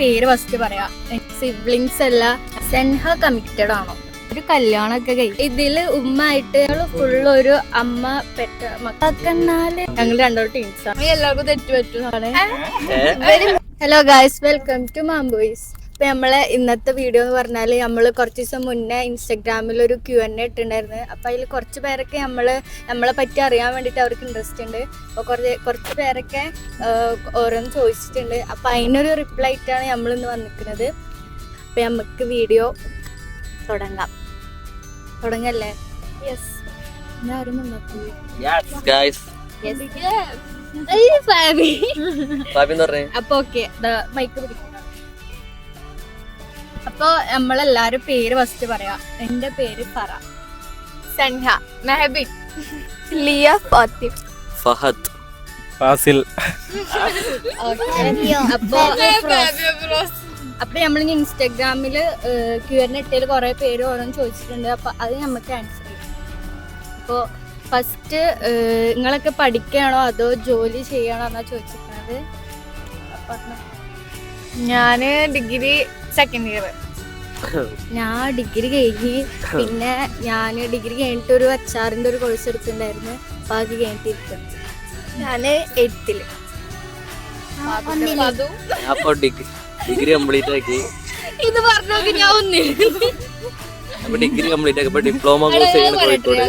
പേര് ഫസ്റ്റ് പറയാം. സിബ്ലിങ്സ് അല്ല സെൻഹ കമ്മിറ്റഡ് ആണോ? ഒരു കല്യാണമൊക്കെ കഴിക്കും ഇതിൽ ഉമ്മ ആയിട്ട് ഫുള്ള് ഒരു അമ്മ പെറ്റ മക്കന്നാൽ ഞങ്ങൾ രണ്ടോട്ട് ടീംസ് ആണ്. എല്ലാവർക്കും തെറ്റു പറ്റുന്നതാണ് hello guys welcome to Mamboys ഇപ്പൊ നമ്മളെ ഇന്നത്തെ വീഡിയോ എന്ന് പറഞ്ഞാൽ നമ്മൾ കുറച്ച് ദിവസം മുന്നേ ഇൻസ്റ്റഗ്രാമിൽ ഒരു ക്യു എൻ എ ഇട്ടുണ്ടായിരുന്നു അപ്പൊ അതിൽ കുറച്ച് പേരൊക്കെ നമ്മൾ നമ്മളെ പറ്റി അറിയാൻ വേണ്ടിട്ട് അവർക്ക് ഇൻട്രസ്റ്റ് ഉണ്ട്. അപ്പൊ കുറച്ച് കുറച്ച് പേരൊക്കെ ഓരോന്ന് ചോദിച്ചിട്ടുണ്ട്. അപ്പൊ അതിനൊരു റിപ്ലൈ ആയിട്ടാണ് നമ്മൾ ഇന്ന് വന്നിരിക്കുന്നത്. അപ്പൊ നമുക്ക് വീഡിയോ തുടങ്ങാം. തുടങ്ങല്ലേ? യെസ് ആരും അപ്പൊ ഓക്കെ മൈക്ക് പിടിക്കണം അപ്പൊ നമ്മളെല്ലാരും പേര് ഫസ്റ്റ് പറയാ. എന്റെ പേര് പറ സൻഹ മെഹബിൻ ലിയ ഫാത്തി. ഫഹദ്. ഫാസിൽ. അപ്പൊ അപ്പൊ നമ്മൾ ഇൻസ്റ്റാഗ്രാമിൽ ക്യു എൻ ഇട്ടതിൽ കുറെ പേര് ഓരോന്ന് ചോദിച്ചിട്ടുണ്ട്. അപ്പൊ അത് നമുക്ക് ആൻസർ ചെയ്യും. അപ്പോ ഫസ്റ്റ് നിങ്ങളൊക്കെ പഠിക്കുകയാണോ അതോ ജോലി ചെയ്യണോ എന്നാ ചോദിച്ചിരിക്കുന്നത്? ഞാൻ ഡിഗ്രി സെക്കൻഡ് ഇയർ ഞാൻ ഡിഗ്രി കഴിഞ്ഞ് പിന്നെ ഞാൻ ഡിഗ്രി കഴിഞ്ഞിട്ട് ഒരു അച്ചാറിന്റെ ഒരു കോഴ്സ് എടുത്തിട്ടുണ്ടായിരുന്നു. അപ്പൊ അത് കഴിഞ്ഞിട്ടിരിക്കും. ഞാൻ എയ്ത്തിൽ ഞാൻ അപ്പൊ ഡിഗ്രി ഡിഗ്രി കംപ്ലീറ്റ് ആക്കി. ഇത് പറഞ്ഞു ഞാൻ ഒന്നില്ല അപ്പൊ ഡിഗ്രി കംപ്ലീറ്റ് ആക്കി. ഡിപ്ലോമ കോഴ്സ് ചെയ്യണം കോഴിക്കോട്.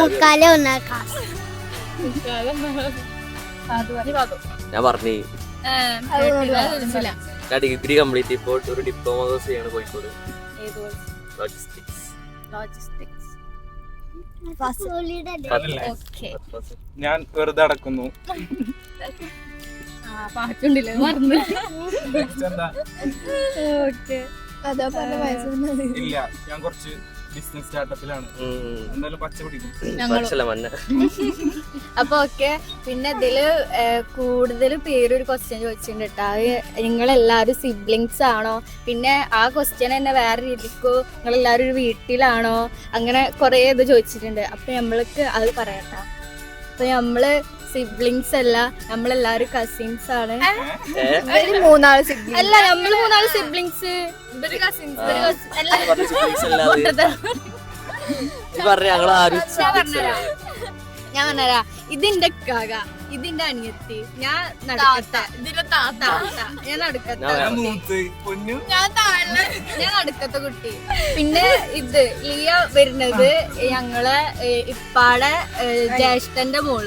മുക്കാലെ ഒന്നാം ക്ലാസ് ഞാൻ പറഞ്ഞു. ഞാൻ ഡിഗ്രി കംപ്ലീറ്റ് ഇപ്പോൾ ഒരു ഡിപ്ലോമ കോഴ്സ് ചെയ്യാണ് കോഴിക്കോട്. ലോജിസ്റ്റിക്സ് ലോജിസ്റ്റിക്സ് ഓക്കെ ഞാൻ വെറുതെ അടക്കുന്നു. ആ പാട്ടുണ്ടല്ലേ മറന്നു. ഇല്ല ഞാൻ കുറച്ച് ബിസിനസ് സ്റ്റാർട്ടപ്പിലാണ് എന്തായാലും പച്ച പിടിക്കും. അപ്പൊ ഓക്കെ. പിന്നെ ഇതിൽ കൂടുതൽ പേര് ഒരു ക്വസ്റ്റ്യൻ ചോദിച്ചിട്ടുണ്ട് കേട്ടോ നിങ്ങൾ എല്ലാരും സിബ്ലിങ്സ് ആണോ? പിന്നെ ആ ക്വസ്റ്റ്യൻ തന്നെ വേറെ രീതിക്കോ? നിങ്ങൾ ഒരു വീട്ടിലാണോ? അങ്ങനെ കൊറേ ഇത് ചോദിച്ചിട്ടുണ്ട്. അപ്പൊ നമ്മൾക്ക് അത് പറയട്ടോ അപ്പൊ നമ്മൾ സിബ്ലിങ്സ് അല്ല നമ്മളെല്ലാരും കസിൻസ് ആണ്. മൂന്നാൾ സിബ്ലിങ്സ് അല്ല നമ്മൾ മൂന്നാൾ സിബ്ലിങ്സ് ഇവർ കസിൻസ് ഞാൻ പറഞ്ഞരാ ഇതിന്റെ കാക ഇതിന്റെ അനിയത്തി ഞാൻ നടക്കത്ത. ഇതിന്റെ താത്ത. ഞാൻ നടുക്കത്തെ. ഞാൻ ഞാൻ മൂത്ത് പൊന്നു. ഞാൻ താഴെ. ഞാൻ നടുക്കത്തെ കുട്ടി. പിന്നെ ഇത് ലിയ വരുന്നത് ഞങ്ങളെ ഇപ്പാടെ ജ്യേഷ്ഠന്റെ മോൾ.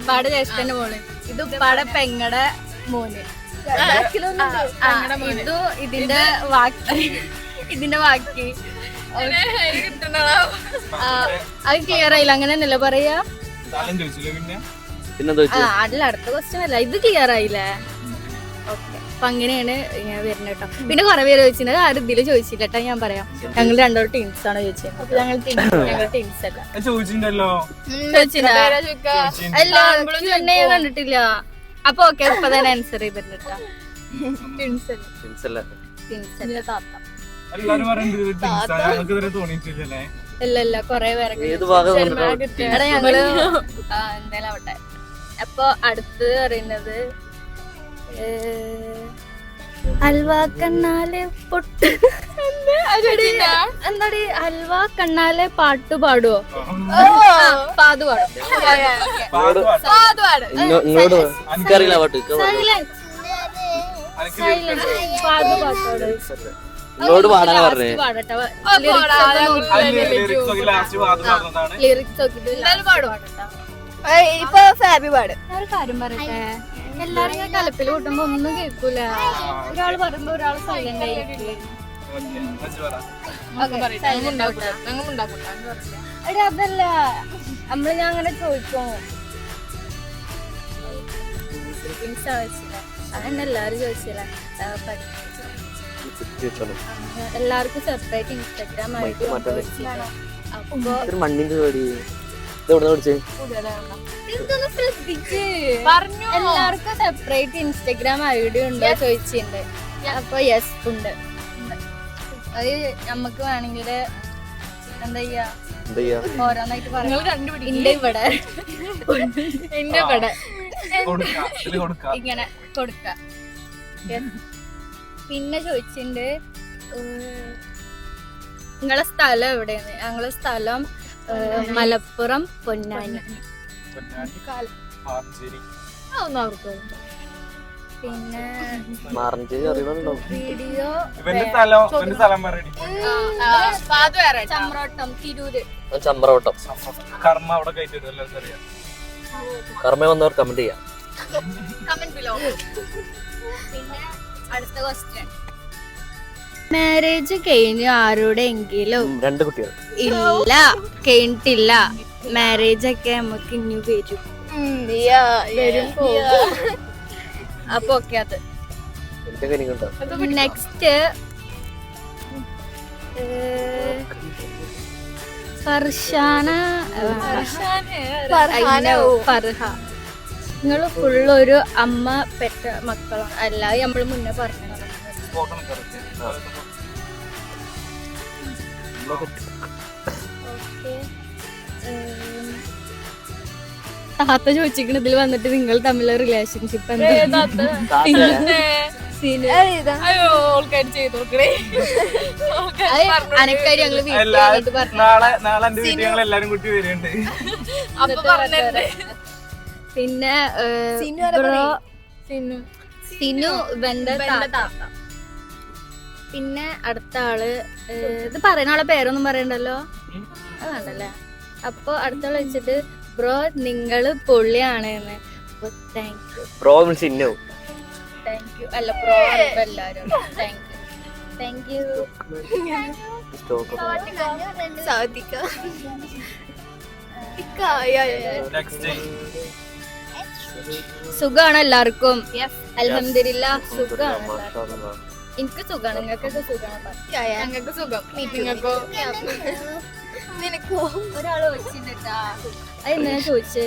ഇപ്പാടെ ജ്യേഷ്ഠന്റെ മോൾ. ഇത് ഉപ്പാടെ പെങ്ങടെ മോന്. ആ, ഇതും ഇതിന്റെ വാക്കി. ഇതിന്റെ വാക്കി. ആ, അത് ക്ലിയർ ആയില്ല. അങ്ങനെ തന്നെയല്ലേ പറയാ പിന്നെ? ആ അല്ല അതിൽ അടുത്ത ക്വസ്റ്റ്യൻ അല്ല. ഇത് ക്ലിയർ ആയില്ലേ? അപ്പൊ അങ്ങനെയാണ് ഇങ്ങനെ വരുന്നത് കേട്ടോ പിന്നെ കുറെ പേര് ചോദിച്ചിട്ടുണ്ട്. ആരും ഇതിൽ ചോദിച്ചില്ല കേട്ടോ ഞാൻ പറയാം. ഞങ്ങൾ രണ്ടോ ടീംസ് ആണോ ചോദിച്ചത്. അപ്പൊ ഞങ്ങൾ ഞങ്ങൾ ടീംസ് അല്ല. ചോദിച്ചിട്ടുണ്ടല്ലോ. അല്ല എന്നെ ഞാൻ കണ്ടിട്ടില്ല. അപ്പൊ ഓക്കെ ഇപ്പൊ തന്നെ ആൻസർ ചെയ്തിട്ടുണ്ട് കേട്ടോ ടീംസ് അല്ല? ടീംസ് അല്ല? താത്ത. എല്ലാരും പറയുന്നത് ഞങ്ങൾക്ക് ഇതുവരെ തോന്നിയിട്ടില്ലല്ലേ? ഇല്ല ഇല്ല കൊറേ പേരൊക്കെ ഏത് ഭാഗം ചോദിച്ചു. കൊണ്ടിട്ടാ എടാ ഞങ്ങൾ ആ എന്തായാലും ആവട്ടെ. അപ്പൊ അടുത്ത് പറയുന്നത് ഹൽവ കണ്ണാലെ പൊട്ട്. എന്താടി? അൽവ കണ്ണാലെ പാട്ട് പാടുവോ? പാത് പാടും. എനിക്കറിയില്ല പാട്ട്. പാത് പാട്ടോട് പാടാനാ പറഞ്ഞേ. ലിറിക്സ് ഇപ്പൊ ഫാബി പാട്. ഒരു കാര്യം പറയട്ടെ? എല്ലാരും കലപ്പിൽ കൂട്ടുമ്പോ ഒന്നും കേൾക്കൂല. ഒരാൾ പറയുമ്പോ ഒരാൾ സൈലന്റ് ആയിരിക്കും. ഓക്കെ വെച്ച് എടാ അതല്ല. നമ്മൾ ഞാൻ അങ്ങനെ ചോദിക്കോ. അതന്നെ എല്ലാരും ചോദിച്ചില്ല. എല്ലാവർക്കും സെപ്പറേറ്റ് ഇൻസ്റ്റാഗ്രാം ആയിട്ട് അപ്പൊ മണ്ണിന്റെ പേടി ഇത് എവിടെ പഠിച്ചേ പറഞ്ഞു. എല്ലാവർക്കും സെപ്പറേറ്റ് ഇൻസ്റ്റാഗ്രാം ഐ ഡി ഉണ്ടോ ചോദിച്ചിട്ടുണ്ട്. അപ്പൊ യെസ് ഉണ്ട്. അത് നമുക്ക് വേണമെങ്കിൽ എന്താ ചെയ്യാ? ഓരോന്നായിട്ട് പറഞ്ഞു ഇന്റെ ഇവിടെ. എന്റെ ഇവിടെ. ഇങ്ങനെ കൊടുക്ക. പിന്നെ ചോദിച്ചിട്ടുണ്ട് നിങ്ങളെ സ്ഥലം എവിടെയാണ്? ഞങ്ങളെ സ്ഥലം മലപ്പുറം പൊന്നാനി. പിന്നെ വീഡിയോ ചമ്രോട്ടം തിരൂര്. കർമ്മ അവിടെ കർമ്മ വന്നവർ കമന്റ് ചെയ്യാം. കമന്റ് ബിലോ പിന്നെ അടുത്ത ക്വസ്റ്റ്യൻ മാരേജ് കഴിഞ്ഞു ആരോടെങ്കിലും? രണ്ട് കുട്ടികൾ ഇല്ല കഴിഞ്ഞിട്ടില്ല മാരേജ് ഒക്കെ നമുക്ക് ഇനി വരും. അപ്പൊ ഓക്കെ അത്. നെക്സ്റ്റ് ഫർഷാന ഫർഹ. നിങ്ങൾ ഫുള്ള് ഒരു അമ്മ പെറ്റ മക്കളാണ് അല്ലാതെ നമ്മൾ മുന്നേ പറഞ്ഞതാണ് ഫോട്ടോ കറക്റ്റ് താത്ത ചോദിച്ചിരിക്കണ ഇതിൽ വന്നിട്ട് നിങ്ങൾ തമ്മിലുള്ള റിലേഷൻഷിപ്പ് പിന്നെ സിനു. ബന്ധ താത്ത. പിന്നെ അടുത്ത ആൾ ഇത് പറയുന്ന ആളെ പേരൊന്നും പറയണ്ടല്ലോ? അത് വേണ്ടല്ലേ? അപ്പൊ അടുത്ത ആൾ വെച്ചിട്ട് ബ്രോ നിങ്ങൾ പൊള്ളിയാണ് എന്ന് അപ്പൊ താങ്ക് യു ബ്രോ ചിഹ്നവും താങ്ക് യു അല്ല ബ്രോ എല്ലാരും. താങ്ക് യു താങ്ക് യു സാധിക്ക. സുഖാണ് എല്ലാവർക്കും. അലഹമില്ല സുഖാണ് എല്ലാവർക്കും. എനിക്ക് സുഖമാണ്. നിങ്ങൾക്കൊക്കെ സുഖമാണ്? ഞങ്ങൾക്ക് സുഖം. നിങ്ങൾക്കോ? നിനക്കോ? ഒരാൾ ചോദിച്ചിട്ടാ അത് എന്നാ ചോദിച്ച്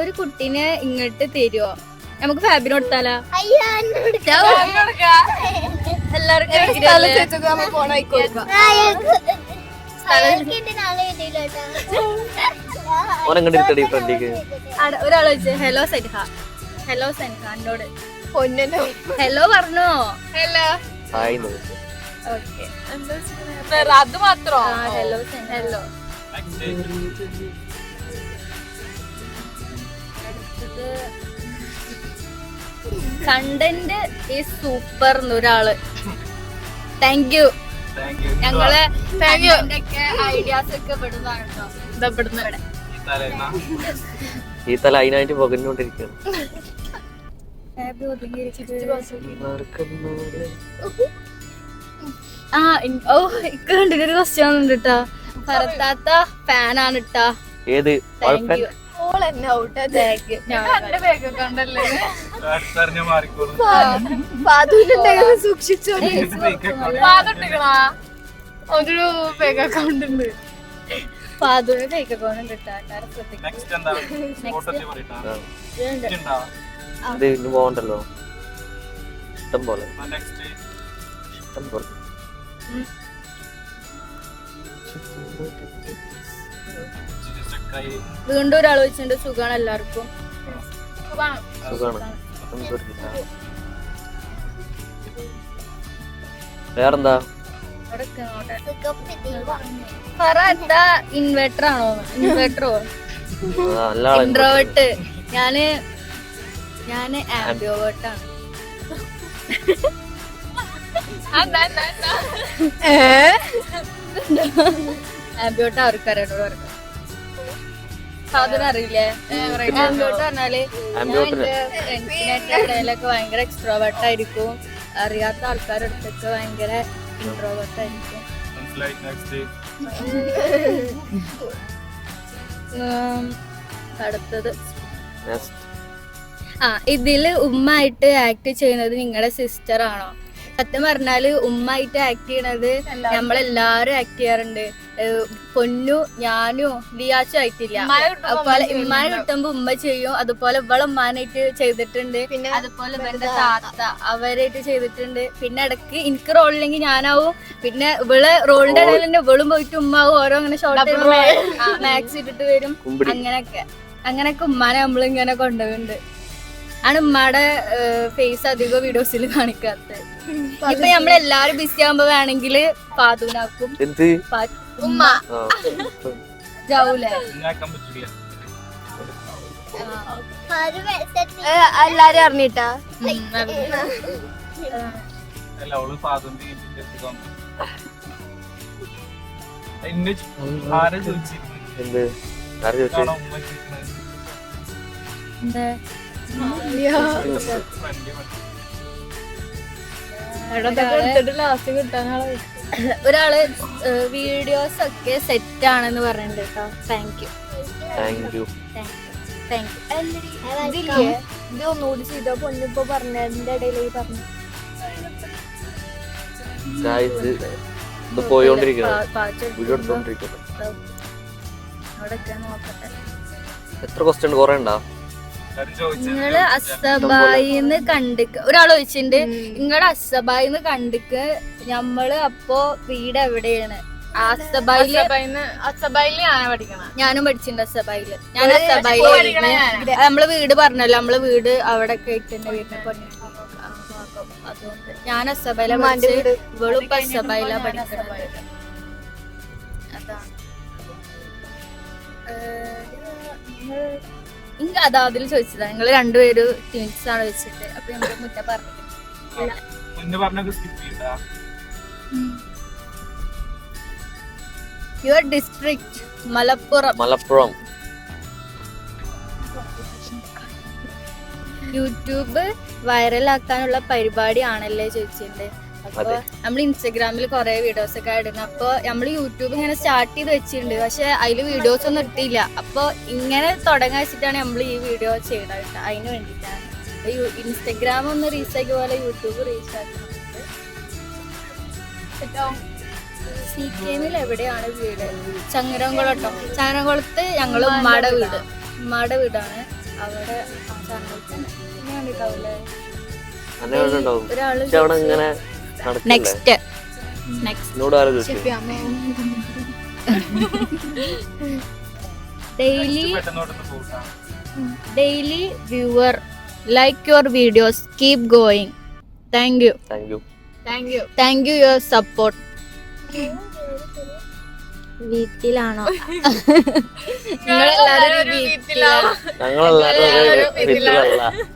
ഒരു കുട്ടീനെ ഇങ്ങോട്ട് തരുവോ? നമുക്ക് ഫാബിന് കൊടുത്താലോ? ഒരാൾ ചോദിച്ചു ഹലോ സെൻഹ ഹലോ സെൻഹ എന്നോട് ഹലോ പറഞ്ഞോ. ഹലോ ഹായ് ഓക്കെ അത് മാത്രോ? Hello hello content is super എന്നൊരാൾ താങ്ക് യു താങ്ക് യു ഞങ്ങളെ Thank ഐഡിയാസ് ഒക്കെ ഇവിടുന്നാണ് കേട്ടോ ഈ തല അതിനായിട്ട് പുകഞ്ഞുകൊണ്ടിരിക്കുകയാണ്. ആ ഓ ഇക്ക് കണ്ടിട്ട് ഒരു ക്വസ്റ്റ്യൻ ഉണ്ട് കേട്ടാ ഭരത്താത്ത ഫാനാണ് കേട്ടാ ഏത് ഒരു അക്കൗണ്ട് ഉണ്ട് പാതുവിന് ഫേക്ക് അക്കൗണ്ട് കിട്ടാ എല്ലാവരും ശ്രദ്ധിക്കും നെക്സ്റ്റ് എന്താ ഫോട്ടോ പറയട്ടാ ഇതുണ്ട്. ഉണ്ടാ ഇത് ഇനി പോകണ്ടല്ലോ ഇഷ്ടം പോലെ. ഇഷ്ടം പോലെ വീണ്ടും ഒരാൾ വെച്ചിട്ടുണ്ട് സുഖമാണ് എല്ലാവർക്കും. വേറെന്താ? പറ എന്താ? ഇൻവെർട്ടർ ആണോ? ഇൻവെർട്ടറോ ഇൻട്രോവേർട്ട് ഞാൻ ഞാൻ ആംബിയോവേർട്ട് ആണ്. ആംബിയോട്ട് അവർക്ക് അറിയാം സാധനം അറിയില്ലേ? ആംബിയോട്ട് പറഞ്ഞാൽ ഞാൻ ആംബിയോട്ടിന് എന്റെ ഫ്രണ്ട്സിനായിട്ട് ഇടയിലൊക്കെ ഭയങ്കര എക്സ്ട്രോവേർട്ട് ആയിരിക്കും. അറിയാത്ത ആൾക്കാരുടെ അടുത്തൊക്കെ ഭയങ്കര ഇൻട്രോവേർട്ട് ആയിരിക്കും. അടുത്തത്. ആ ഇതിൽ ഉമ്മ ആയിട്ട് ആക്ട് ചെയ്യുന്നത് നിങ്ങളുടെ സിസ്റ്റർ ആണോ? സത്യം പറഞ്ഞാൽ ഉമ്മ ആയിട്ട് ആക്ട് ചെയ്യണത് നമ്മളെല്ലാരും ആക്ട് ചെയ്യാറുണ്ട്. പൊന്നു ഞാനും ലിയാച്ചും ആയിട്ടില്ല. അതുപോലെ ഉമ്മ ഉമ്മാനെ കിട്ടുമ്പോ ഉമ്മ ചെയ്യും. അതുപോലെ ഇവളെ ഉമ്മാനായിട്ട് ചെയ്തിട്ടുണ്ട്. പിന്നെ അതുപോലെ ഇവന്റെ താത്ത അവരായിട്ട് ചെയ്തിട്ടുണ്ട്. പിന്നെ ഇടയ്ക്ക് എനിക്ക് റോളില്ലെങ്കിൽ ഞാനാവും. പിന്നെ ഇവൾ റോളിന്റെ ഇടയിൽ തന്നെ ഇവളും പോയിട്ട് ഉമ്മാവും. ഓരോ അങ്ങനെ ഷോർട്ട് മാക്സ് ഇട്ടിട്ട് വരും. അങ്ങനെയൊക്കെ. അങ്ങനെയൊക്കെ ഉമ്മാനെ നമ്മളിങ്ങനെ കൊണ്ടുപോകുന്നുണ്ട് ആണ് ഉമ്മയുടെ ഫേസ് അധികം വീഡിയോസിൽ കാണിക്കാത്തത്. ഇപ്പൊ നമ്മളെല്ലാരും ബിസി ആകുമ്പോ വേണമെങ്കിൽ പാതൂനാക്കും എന്ത്? ഉമ്മ. പറ്റില്ല എല്ലാരും അറിഞ്ഞിട്ടാ? ആരാ ചോദിച്ചിരുന്നു? ഒരാൾ വീഡിയോസ് ഒക്കെ സെറ്റ് ആണെന്ന് പറഞ്ഞിട്ടുണ്ട് കേട്ടോ. Thank you thank you thank you ഇത് ഒന്നുകൂടി ചെയ്തോ? പൊന്നിപ്പോ പറഞ്ഞതിന്റെ പറഞ്ഞു എത്ര ക്വസ്റ്റ്യൻ കൊറേ ഉണ്ടാ? നിങ്ങൾ അസബായിന്ന് കണ്ടിക്ക് ഒരാൾ ചോദിച്ചിട്ടുണ്ട് നിങ്ങളുടെ അസബായിന്ന് കണ്ടിക്ക് ഞമ്മൾ അപ്പോ വീട് എവിടെയാണ്? അസബായിൽ അസബൈൽ ഞാനാ പഠിക്കണം. ഞാനും പഠിച്ചിട്ടുണ്ട് അസബായിൽ. ഞാൻ അസബായിൽ നമ്മൾ വീട് പറഞ്ഞല്ലോ നമ്മൾ വീട് അവിടെ കേട്ടിട്ടുണ്ട് വീട്ടിൽ പണി അതുകൊണ്ട് ഞാൻ അസബയില ഉമ്മാന്റെ പഠിച്ച്. ഇവളും ഇപ്പൊ അസബയില പഠിക്കുന്നത് അതാണ്. ഇങ്ങ അതാ അതിൽ ചോദിച്ചതാ. നിങ്ങൾ രണ്ടുപേരും ടീംസ് ആണ് വെച്ചിട്ട്. അപ്പൊ ഞങ്ങൾ മുറ്റ പറഞ്ഞു മുന്നേ പറഞ്ഞൊക്കെ skip your district Malappuram. Malappuram. YouTube വൈറലാക്കാനുള്ള പരിപാടിയാണല്ലേ ചോദിച്ചിട്ടുണ്ട്. അപ്പൊ നമ്മൾ ഇൻസ്റ്റഗ്രാമിൽ കുറെ വീഡിയോസ് ഒക്കെ ഇടുന്നു. അപ്പൊ നമ്മൾ യൂട്യൂബ് ഇങ്ങനെ സ്റ്റാർട്ട് ചെയ്ത് വെച്ചിട്ടുണ്ട്. പക്ഷെ അതിൽ വീഡിയോസ് ഒന്നും ഇട്ടില്ല. അപ്പൊ ഇങ്ങനെ തുടങ്ങാൻ വെച്ചിട്ടാണ് നമ്മൾ ഈ വീഡിയോ ചെയ്യണത് അതിന് വേണ്ടിയിട്ടാണ്. യു- ഇൻസ്റ്റഗ്രാം ഒന്ന് റീച്ച് ആക്കിയ പോലെ യൂട്യൂബ് റീച്ച് ആക്കുന്നുണ്ട് സി എവിടെയാണ് വീട്? ചങ്ങരംകുളട്ടോ ചങ്ങരംകുളത്ത് ഞങ്ങൾ ഉമ്മാടെ വീട്. ഉമ്മാടെ വീടാണ്. അവിടെ ചങ്ങരംകുളത്ത് ഒരാൾ next daily daily viewer like your videos keep going thank you thank you thank you thank you your support വീട്ടിലാണോ?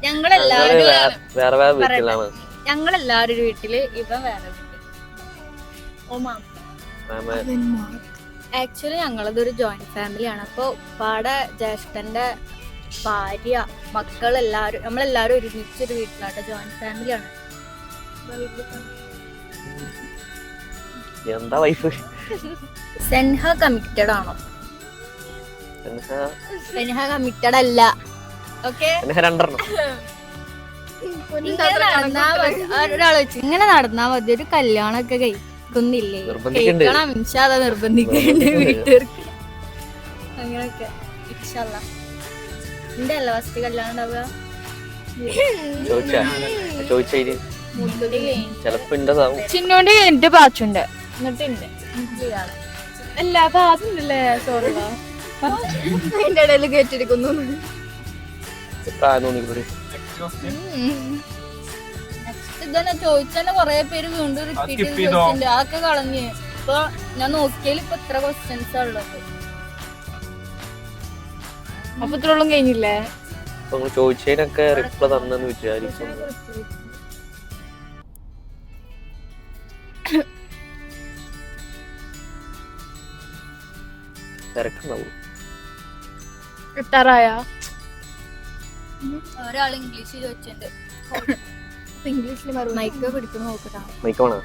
ഞങ്ങളെല്ലാരും വേറെ വേറെ വീട്ടിലാണ്. ഞങ്ങളെല്ലാരും ഒരു വീട്ടിൽ ഇവൻ വേറെ വീട്ടിൽ ഓമാ മാമ. ആക്ച്വലി ഞങ്ങളതൊരു ജോയിന്റ് ഫാമിലിയാണ് അപ്പോൾ പാടെ ജ്യേഷ്ഠന്റെ ഭാര്യ മക്കളെല്ലാരും നമ്മളെല്ലാരും ഒരുമിച്ചൊരു വീട്ടിലാട്ടെ ജോയിന്റ് ഫാമിലിയാണ് എന്താ വൈഫ് സെൻഹ കമ്മിറ്റഡ് ആണോ? സെൻഹ കമ്മിറ്റഡ് അല്ല. ഓക്കെ എന്നെ രണ്ടെണ്ണം. ഒരാൾ വെച്ച്. ഇങ്ങനെ നടന്നാ മതി. ഒരു കല്യാണമൊക്കെ കഴിക്കുന്നില്ലേ കേൾക്കണം. ഇൻഷാല്ല നിർബന്ധിക്കുന്നുണ്ട് വീട്ടുകാർക്ക്. അങ്ങനെയൊക്കെ. ഇൻഷല്ല എന്റെ അല്ല ഫസ്റ്റ് കല്യാണം ഉണ്ടാവുക? ചിന്നോണ്ട് കഴിഞ്ഞിട്ട് പാച്ചുണ്ട് എന്നിട്ട് ഉണ്ട് അല്ല പാച്ചുണ്ടല്ലേ സോറി എന്റെ ഇടയിൽ കേട്ടിരിക്കുന്നു ഇതന്നെ ചോദിച്ചന്നെ കൊറേ പേര് വീണ്ടും റിപ്പീറ്റ് ചെയ്ത് ചോദിച്ചിട്ടുണ്ട്. അതൊക്കെ കളഞ്ഞ്. ഇപ്പൊ ഞാൻ നോക്കിയാൽ ഇപ്പൊ ഇത്ര ക്വസ്റ്റ്യൻസ് ഉള്ളത്. അപ്പൊ ഇത്രോളം കഴിഞ്ഞില്ലേ? അപ്പൊ ചോദിച്ചതിനൊക്കെ റിപ്ലൈ തന്നെന്ന് വിചാരിക്കുന്നു. തിരക്കുണ്ടാവും. കിട്ടാറായ ഒരാൾ ഇംഗ്ലീഷ് ചോദിച്ചിട്ടുണ്ട്. ഇംഗ്ലീഷിൽ മൈക്ക് പിടിക്കുന്ന നോക്കട്ടാ. മൈക്കോണോ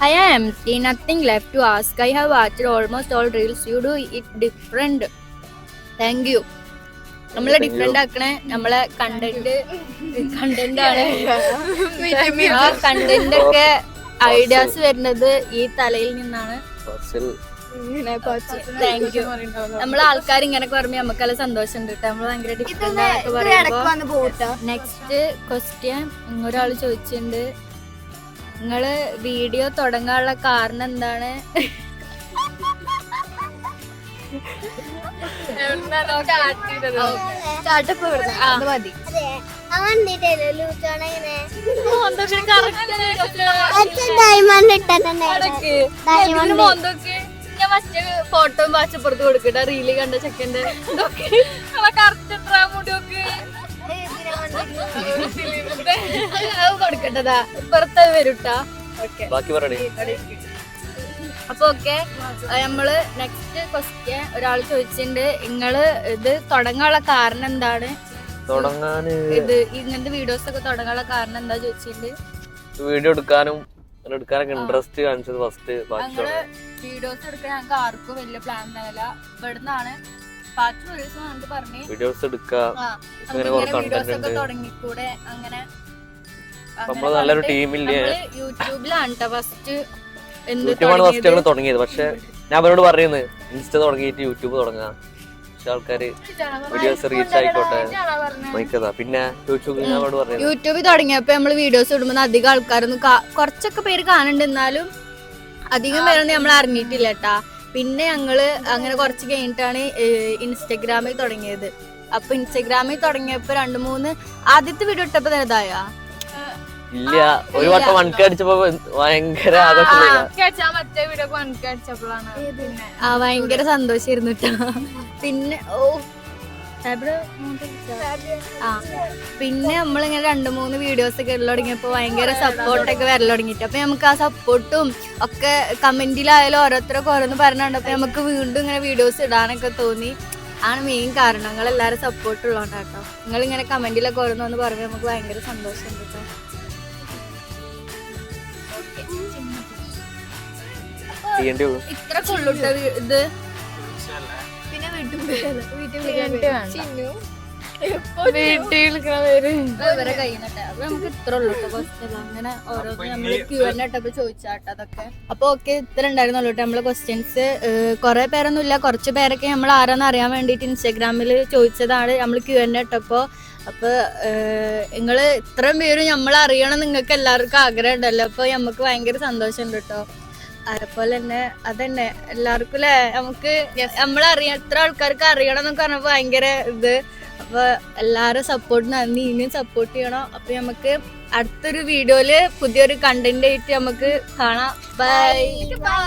I am empty, nothing left to ask. I have watched almost all reels. You do it different. Thank you. നമ്മളെ ഡിഫറെന്റ് ആക്കണേ. നമ്മളെ കണ്ടന്റ് കണ്ടന്റ് ആണ്. ആ കണ്ടന്റ് ഒക്കെ ഐഡിയാസ് വരുന്നത് ഈ തലയിൽ നിന്നാണ്. ഫസിൽ താങ്ക് യു നമ്മളെ ആൾക്കാർ ഇങ്ങനെയൊക്കെ പറയുമ്പോൾ നമുക്കെല്ലാം സന്തോഷം ഉണ്ട് കേട്ടോ. നമ്മൾ ഭയങ്കര ഡിഫറെന്റ് ആയിട്ട് നെക്സ്റ്റ് ക്വസ്റ്റ്യൻ ഒരാൾ ചോദിച്ചിട്ടുണ്ട് നിങ്ങൾ വീഡിയോ തുടങ്ങാനുള്ള കാരണം എന്താണ്? മതി. ഇങ്ങനെ. ഡയമണ്ട് ഇട്ടിട്ടുണ്ടായിരുന്നു ഡയമണ്ട് മറ്റേ ഫോട്ടോ വാച്ചപ്പുറത്ത് കൊടുക്കട്ടെ. റീൽ കണ്ട ചെക്കന്റെ ഇതൊക്കെ. കറക്റ്റ് മുടിയൊക്കെ. അത് കൊടുക്കട്ടതാ പുറത്ത് വരൂട്ടാ. ഓക്കെ ബാക്കി പറയണേ അപ്പൊ ഓക്കെ നമ്മൾ നെക്സ്റ്റ് ക്വസ്റ്റ്യൻ ഒരാൾ ചോദിച്ചിട്ടുണ്ട്. നിങ്ങൾ ഇത് തുടങ്ങാനുള്ള കാരണം എന്താണ്? തുടങ്ങാൻ ഇത് ഇങ്ങനത്തെ വീഡിയോസ് ഒക്കെ തുടങ്ങാനുള്ള കാരണം എന്താ ചോദിച്ചിട്ടുണ്ട്? വീഡിയോ എടുക്കാനും അങ്ങനെ എടുക്കാനൊക്കെ ഇൻട്രസ്റ്റ് കാണിച്ചത് ഫസ്റ്റ് ബാക്കി ഞങ്ങൾ വീഡിയോസ് എടുക്കാൻ ഞങ്ങൾക്ക് ആർക്കും വലിയ പ്ലാൻ ഉണ്ടാവില്ല ഇവിടുന്നാണ് പറഞ്ഞു വീഡിയോസ് എടുക്കുക ആ ഇങ്ങനെ കുറെ ഇങ്ങനെ വീഡിയോസ് content ഒക്കെ ഉണ്ട്. തുടങ്ങിക്കൂടെ അങ്ങനെ. നമ്മൾ നല്ലൊരു ടീമില്ലേ യൂട്യൂബിലാണ് ഫസ്റ്റ് എന്ത് യൂട്യൂബാണ് ഫസ്റ്റ്? ഞങ്ങൾ തുടങ്ങിയത്. പക്ഷെ ഞാൻ അവരോട് പറയുന്നത് ഇൻസ്റ്റ തുടങ്ങിയിട്ട് യൂട്യൂബ് തുടങ്ങാം. പക്ഷെ ആൾക്കാര് വീഡിയോസ് റീച്ച് ആയിക്കോട്ടെ. മൈക്കതാ. പിന്നെ യൂട്യൂബിൽ നിന്നോട് പറഞ്ഞു യൂട്യൂബിൽ തുടങ്ങിയപ്പോ നമ്മൾ വീഡിയോസ് ഇടുമ്പോൾ അധികം ആൾക്കാരൊന്നും കുറച്ചൊക്കെ പേര് കാണുന്നുണ്ട് എന്നാലും അധികം പേരൊന്നും നമ്മൾ അറിഞ്ഞിട്ടില്ല കേട്ടാ പിന്നെ ഞങ്ങൾ അങ്ങനെ കുറച്ച് കഴിഞ്ഞിട്ടാണ് ഇൻസ്റ്റഗ്രാമിൽ തുടങ്ങിയത്. അപ്പൊ ഇൻസ്റ്റഗ്രാമിൽ തുടങ്ങിയപ്പോ രണ്ട് മൂന്ന് ആദ്യത്തെ വീഡിയോ ഇട്ടപ്പോ തന്നെ ഇതായ? ഇല്ല. ഒരു വട്ടം വൺക്ക് അടിച്ചപ്പോ ഭയങ്കര ആഘോഷം ഭയങ്കര സന്തോഷായിരുന്നു പിന്നെ ഓ. പിന്നെ നമ്മളിങ്ങനെ രണ്ട് മൂന്ന് വീഡിയോസ് ഒക്കെ ഇടൽ തുടങ്ങിയപ്പോൾ ഭയങ്കര സപ്പോർട്ടൊക്കെ വരൽ തുടങ്ങിട്ട് അപ്പൊ നമുക്ക് ആ സപ്പോർട്ടും ഒക്കെ കമന്റിലായാലും ഓരോരുത്തരൊക്കെ ഓരോന്ന് പറഞ്ഞുണ്ടപ്പോ നമുക്ക് വീണ്ടും ഇങ്ങനെ വീഡിയോസ് ഇടാനൊക്കെ തോന്നി. ആണ് മെയിൻ കാരണം നിങ്ങൾ എല്ലാവരും സപ്പോർട്ട് ഉള്ളതുകൊണ്ടാട്ടോ ഇങ്ങനെ കമന്റിലൊക്കെ ഓരോന്നൊന്ന് പറയുമ്പോൾ നമുക്ക് ഭയങ്കര സന്തോഷമുണ്ട് കേട്ടോ ചെയ്യേണ്ടി വരും. ഇത്ര കൊള്ളുട്ടോ ഇത് പിന്നെ വീട്ടിൽ ഇവരെ അപ്പൊ നമുക്ക് ഇത്ര ഉള്ളൂ ക്വസ്റ്റ്യൻ അങ്ങനെ ഓരോന്ന് നമ്മൾ ക്യൂ എന്നെ ഇട്ടപ്പോ ചോദിച്ചാട്ടോ അതൊക്കെ. അപ്പൊ ഓക്കെ ഇത്ര ഉണ്ടായിരുന്നുള്ളൂ കേട്ടോ നമ്മളെ ക്വസ്റ്റ്യൻസ് കുറെ പേരൊന്നും ഇല്ല കുറച്ച് പേരൊക്കെ നമ്മൾ ആരാന്ന് അറിയാൻ വേണ്ടിട്ട് ഇൻസ്റ്റാഗ്രാമിൽ ചോദിച്ചതാണ് നമ്മൾ ക്യൂ ഇട്ടപ്പോ. അപ്പൊ നിങ്ങൾ ഇത്രയും പേര് നമ്മൾ അറിയണം നിങ്ങൾക്ക് എല്ലാവർക്കും ആഗ്രഹം ഉണ്ടല്ലോ. അപ്പൊ നമുക്ക് ഭയങ്കര സന്തോഷമുണ്ട് കേട്ടോ. അതേപോലെ തന്നെ അതന്നെ. എല്ലാവർക്കും അല്ലേ നമുക്ക് നമ്മളറിയാം എത്ര ആൾക്കാർക്ക് അറിയണം എന്നൊക്കെ പറഞ്ഞപ്പോ ഭയങ്കര ഇത്. അപ്പൊ എല്ലാരും സപ്പോർട്ട് നന്ദി ഇനിയും സപ്പോർട്ട് ചെയ്യണം. അപ്പൊ നമുക്ക് അടുത്തൊരു വീഡിയോയിൽ പുതിയൊരു കണ്ടന്റ് ആയിട്ട് നമുക്ക് കാണാം. Bye bye